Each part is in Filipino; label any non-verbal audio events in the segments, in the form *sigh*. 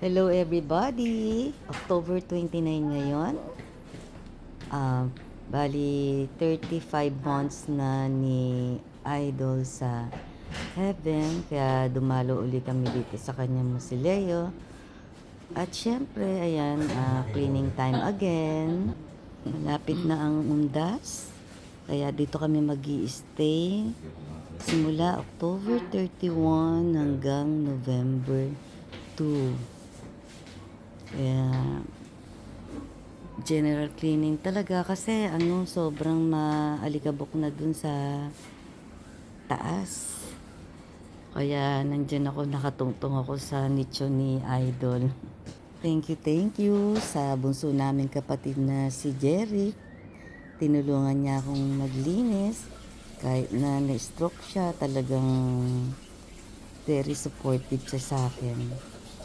Hello everybody! October 29 ngayon. Ah, bali 35 months na ni Idol sa Heaven. Kaya dumalo uli kami dito sa kanyang musileo. At syempre, ayan, ah, cleaning time again. Malapit na ang undas. Kaya dito kami mag stay simula October 31 hanggang November 2. Kaya, general cleaning talaga kasi ano, sobrang maalikabok na dun sa taas. Kaya nandyan ako, nakatungtong ako sa nicho ni Idol. Thank you, thank you sa bunso namin kapatid na si Jerry. Tinulungan niya akong maglinis. Kahit na na-stroke siya, talagang very supportive siya sa akin.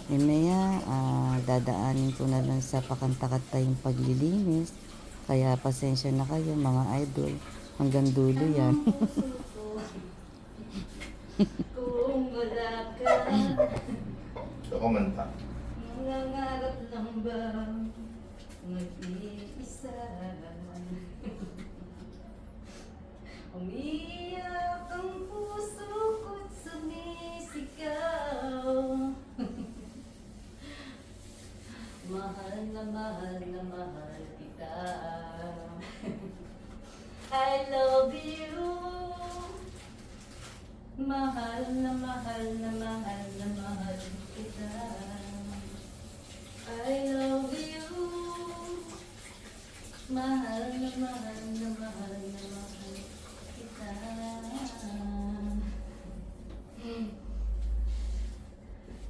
Mamaya, ah, dadaanin ko na lang sa pakanta-kanta yung paglilinis. Kaya pasensya na kayo mga idol. Hanggang dulo yan. *laughs* Kung wala ka, Gusto ko manta. nangangarap lang ba mag-iisa? I love you. Mahal na mahal na mahal na mahal kita. I love you. Mahal na mahal na mahal na mahal kita.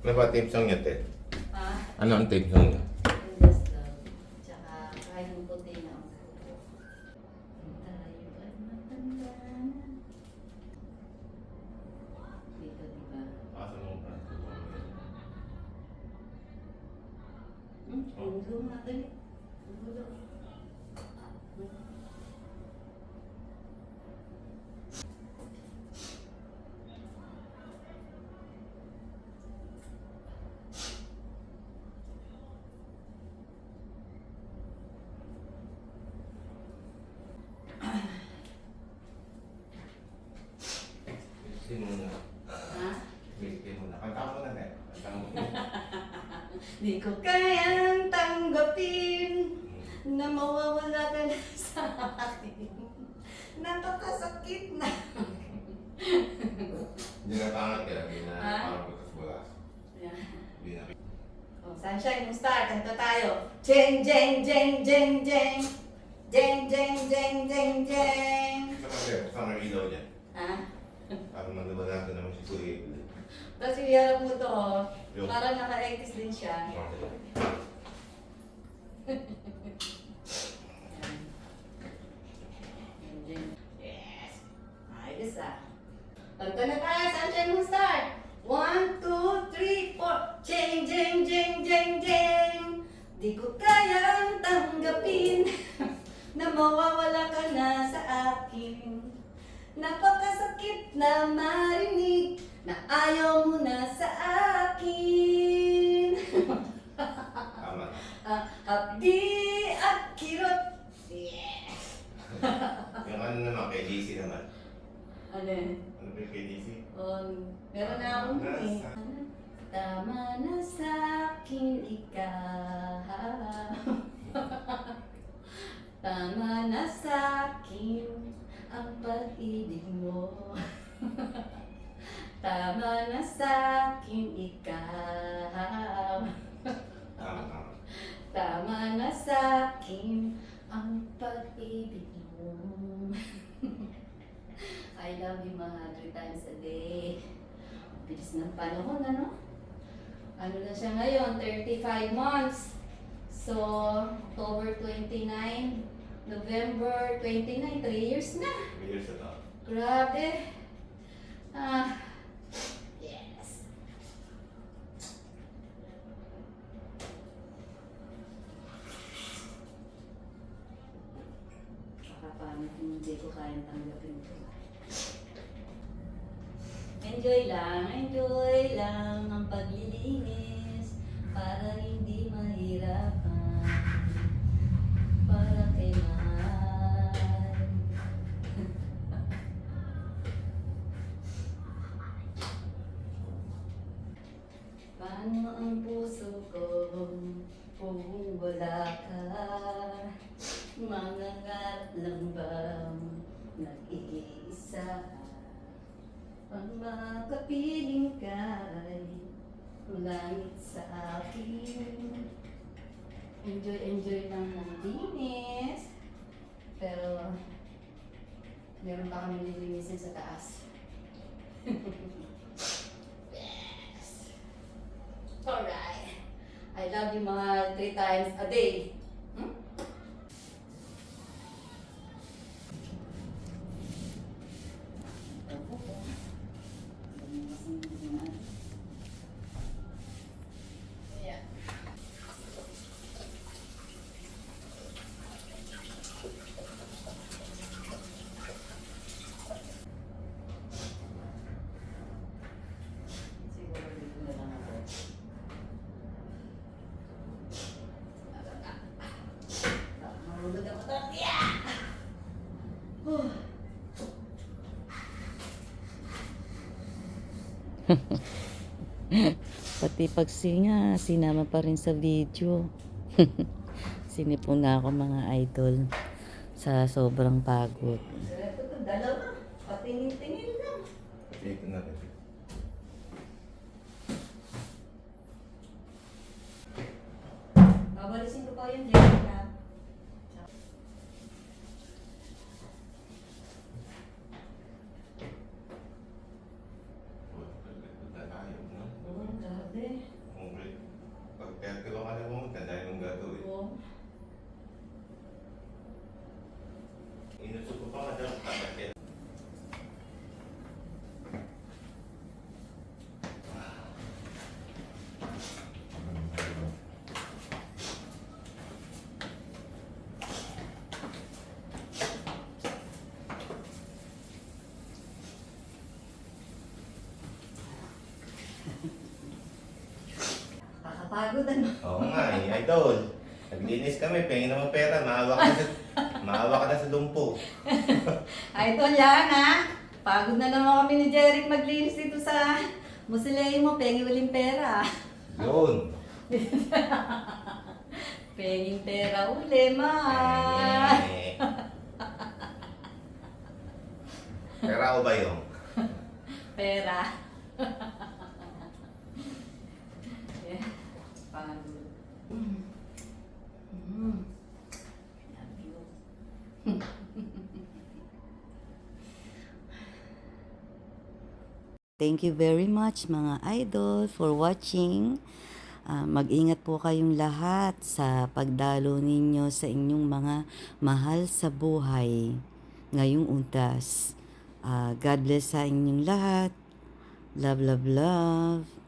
Ano ba team song niya, Ted? Ah, Ano ang team song niya? 너무나들 누구죠? Di ko kayang tanggapin na mawawala ka na sa akin. Napakasakit na. Hindi na pangat ka. Hindi na Ha? parang butas-butas. Hindi na. Oh, sunshine, yung star, kanta tayo. Jeng, jeng, jeng, jeng, jeng. Jeng, jeng, jeng, jeng, jeng. Sa kasi, basta ang ilaw niya. Ha? Parang nagbabanado naman si Kuya Abel. Tapos iharap mo to, oh. Yung- Para naka-80s din siya. Yes. Ayos ah. Kanta na tayo, sunshine mo start. One, two, three, four. Jeng, jeng, jeng, jeng, jeng. Di ko kayang tanggapin *laughs* na mawawala ka na sa akin. Napakasakit na marinig na ayaw mo na sa akin. Tama na. Ah, Hapdi at kirot. Yes. Yung ano naman, kay DC naman. Ano yun? Ano ba yung kay DC? Um, meron na akong eh. Tama na sa akin ikaw. *laughs* Tama na sa akin ang pag-ibig mo. *laughs* Tama na sa akin ikaw. Tama, tama. Tama na sa akin ang pag-ibig mo. I love you mga three times a day. Bilis ng panahon, ano? Ano na siya ngayon? 35 months. So, October 29, November 29, 3 years na. Years na. Grabe. Ah, yes. Kung hindi ko kayang tanggapin to. Enjoy lang, enjoy lang ang paglilinis para hindi mahirapan para kay mahal. Paano ang puso ko kung wala ka? Mangangat lang ba nag-iisa? Ang makapiling ka'y langit sa akin. Enjoy, enjoy lang ng linis. Pero, meron pa kami nililinisin sa taas. *laughs* yes. Alright. I love you mahal three times a day. Hmm? Yeah. Siguro dito na lang ako. Baka Marunod ako to. Yeah! Huh. *laughs* Pati pagsinga, sinama pa rin sa video. *laughs* Sinipon na ako mga idol sa sobrang pagod. Ito dalawa. Patingin-tingin lang. Dito na rin. Babalisin ko pa yung jacket na. Punta tayo, no? Oo, grabe. Kung ulit. Pag perkilo ka na pumunta, dahil mong gagawin. Oo. Inusok ko pa nga daw, tapat yan. Kakapagod ano. Oo nga eh, idol. Naglinis kami, pengin naman pera, maawa ka na sa, maawa ka na sa dumpo. Idol *laughs* yan ha. Pagod na naman kami ni Jeric maglinis dito sa musilay mo. Pengi waling pera. Yun. *laughs* Penging pera uli, ma. Eh. Pera ko ba yun? *laughs* Pera. yeah. Pagod. Mm. Mm. Love you. Thank you very much mga idol for watching. Ah, mag-ingat po kayong lahat sa pagdalo ninyo sa inyong mga mahal sa buhay ngayong untas. Ah, God bless sa inyong lahat. Love, love, love.